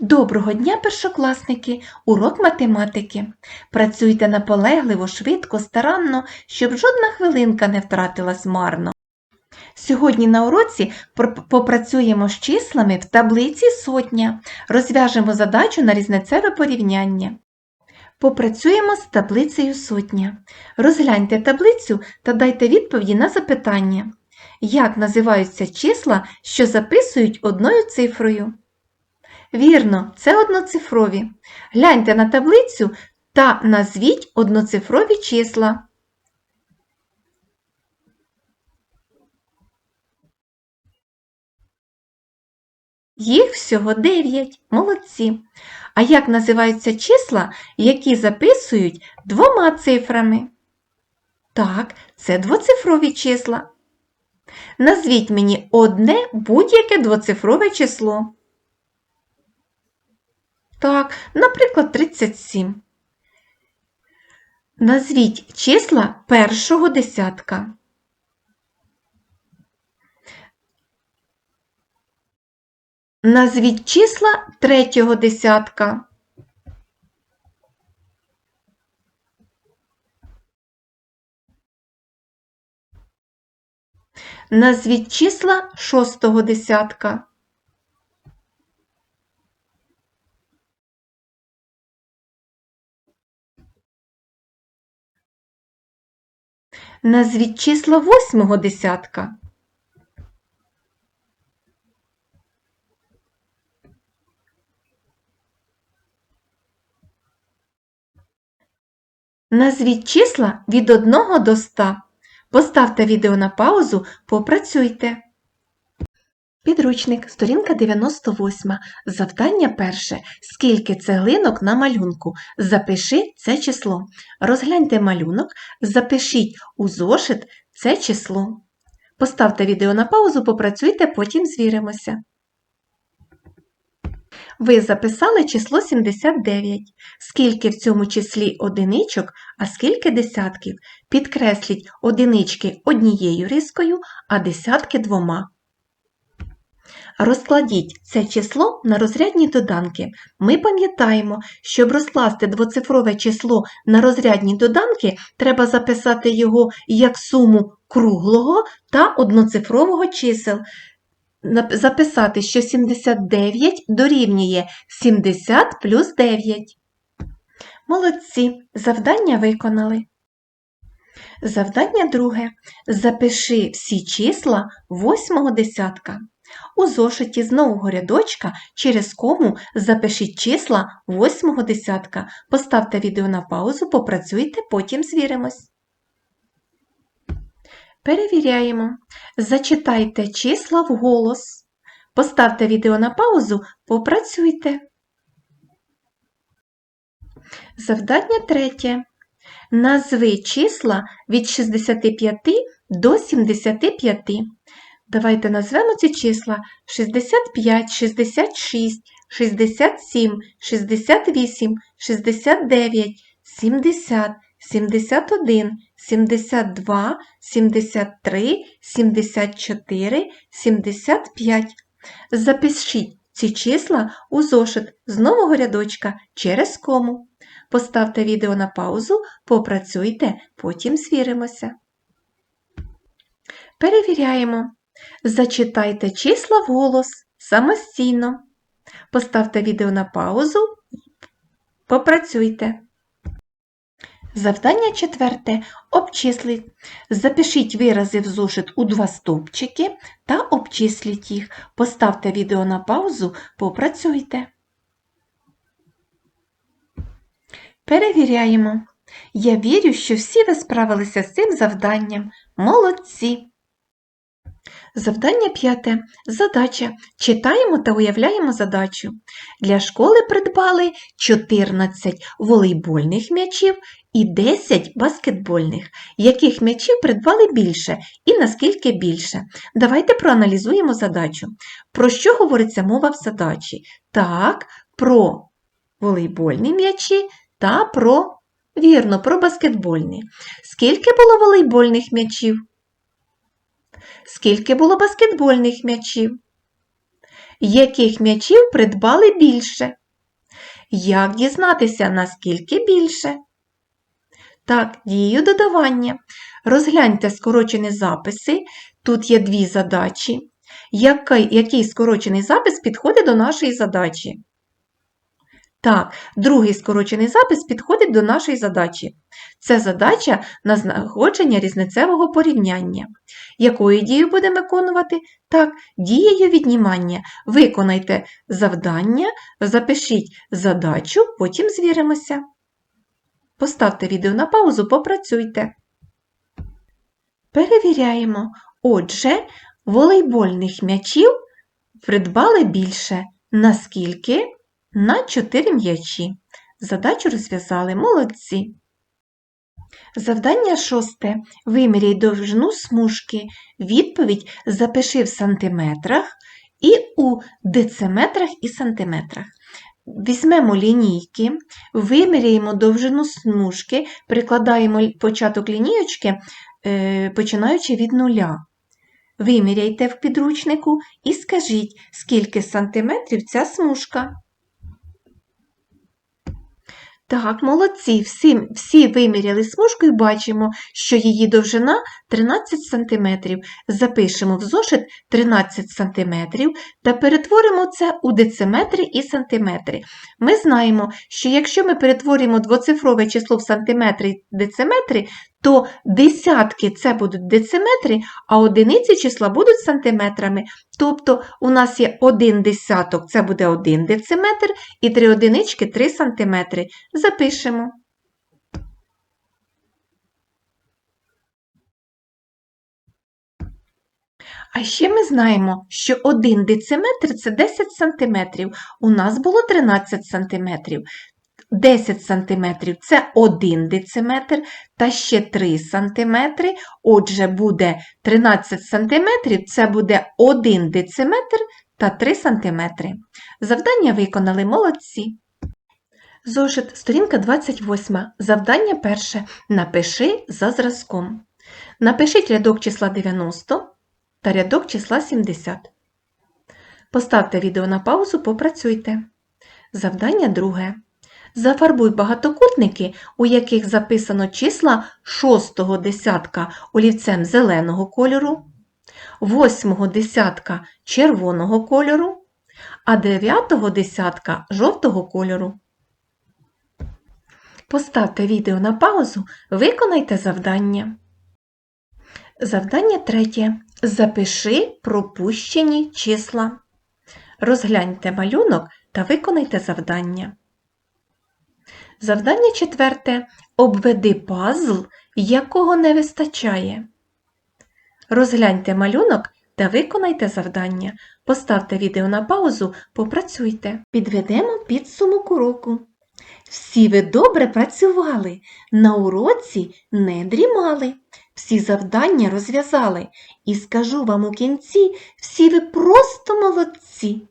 Доброго дня, першокласники! Урок математики. Працюйте наполегливо, швидко, старанно, щоб жодна хвилинка не втратилась марно. Сьогодні на уроці попрацюємо з числами в таблиці сотня. Розв'яжемо задачу на різницеве порівняння. Попрацюємо з таблицею сотня. Розгляньте таблицю та дайте відповіді на запитання. Як називаються числа, що записують одною цифрою? Вірно, це одноцифрові. Гляньте на таблицю та назвіть одноцифрові числа. Їх всього 9. Молодці. А як називаються числа, які записують двома цифрами? Так, це двоцифрові числа. Назвіть мені одне будь-яке двоцифрове число. Так, наприклад, 37. Назвіть числа першого десятка. Назвіть числа третього десятка. Назвіть числа шостого десятка. Назвіть числа восьмого десятка. Назвіть числа від 1 до 100. Поставте відео на паузу, попрацюйте. Підручник, сторінка 98. Завдання перше. Скільки цеглинок на малюнку? Запиши це число. Розгляньте малюнок, запишіть у зошит це число. Поставте відео на паузу, попрацюйте, потім звіримося. Ви записали число 79. Скільки в цьому числі одиничок, а скільки десятків? Підкресліть одинички однією рискою, а десятки двома. Розкладіть це число на розрядні доданки. Ми пам'ятаємо, щоб розкласти двоцифрове число на розрядні доданки, треба записати його як суму круглого та одноцифрового чисел. Записати, що 79 дорівнює 70 плюс 9. Молодці, завдання виконали. Завдання друге. Запиши всі числа восьмого десятка. У зошиті з нового рядочка через кому запишіть числа восьмого десятка. Поставте відео на паузу, попрацюйте, потім звіримось. Перевіряємо. Зачитайте числа вголос. Поставте відео на паузу, попрацюйте. Завдання третє. Назви числа від 65 до 75. Давайте назвемо ці числа 65, 66, 67, 68, 69, 70, 71, 72, 73, 74, 75. Запишіть ці числа у зошит з нового рядочка через кому. Поставте відео на паузу, попрацюйте, потім звіримося. Перевіряємо. Зачитайте числа вголос самостійно. Поставте відео на паузу, попрацюйте. Завдання четверте. Обчисліть. Запишіть вирази в зошит у два стовпчики та обчисліть їх. Поставте відео на паузу, попрацюйте. Перевіряємо. Я вірю, що всі ви справилися з цим завданням. Молодці! Завдання п'яте. Задача. Читаємо та уявляємо задачу. Для школи придбали 14 волейбольних м'ячів і 10 баскетбольних. Яких м'ячів придбали більше і наскільки більше? Давайте проаналізуємо задачу. Про що говориться мова в задачі? Так, про волейбольні м'ячі та про, вірно, про баскетбольні. Скільки було волейбольних м'ячів? Скільки було баскетбольних м'ячів? яких м'ячів придбали більше? Як дізнатися, наскільки більше? Так, дією додавання. Розгляньте скорочені записи. Тут є дві задачі. Який, який скорочений запис підходить до нашої задачі? Так, другий скорочений запис підходить до нашої задачі. Це задача на знаходження різницевого порівняння. Якою дією будемо виконувати? Так, дією віднімання. Виконайте завдання, запишіть задачу, потім звіримося. Поставте відео на паузу, попрацюйте. Перевіряємо. Отже, волейбольних м'ячів придбали більше. Наскільки? На 4 м'ячі. Задачу розв'язали молодці. Завдання шосте. Виміряй довжину смужки. Відповідь запиши в сантиметрах і у дециметрах і сантиметрах. Візьмемо лінійки, виміряємо довжину смужки, прикладаємо початок лінійочки, е, починаючи від нуля. Виміряйте в підручнику і скажіть, скільки сантиметрів ця смужка. Так, молодці, всі, всі виміряли смужку і бачимо, що її довжина 13 см. Запишемо в зошит 13 см та перетворимо це у дециметри і сантиметри. Ми знаємо, що якщо ми перетворюємо двоцифрове число в сантиметри і дециметри, то десятки це будуть дециметри, а одиниці числа будуть сантиметрами. Тобто у нас є один десяток, це буде 1 дециметр, і три одинички 3 сантиметри. Запишемо. А ще ми знаємо, що 1 дециметр це 10 сантиметрів. У нас було 13 сантиметрів. 10 сантиметрів це 1 дециметр, та ще 3 сантиметри. Отже, буде 13 сантиметрів, це буде 1 дециметр та 3 сантиметри. Завдання виконали молодці. Зошит, сторінка 28. Завдання перше. Напиши за зразком. Напишіть рядок числа 90 та рядок числа 70. Поставте відео на паузу, попрацюйте. Завдання друге. Зафарбуй багатокутники, у яких записано числа шостого десятка олівцем зеленого кольору, восьмого десятка червоного кольору, а дев'ятого десятка жовтого кольору. Поставте відео на паузу, виконайте завдання. Завдання третє. Запиши пропущені числа. Розгляньте малюнок та виконайте завдання. Завдання четверте. Обведи пазл, якого не вистачає. Розгляньте малюнок та виконайте завдання. Поставте відео на паузу, попрацюйте. Підведемо підсумок уроку. Всі ви добре працювали, на уроці не дрімали, всі завдання розв'язали. І скажу вам у кінці, всі ви просто молодці.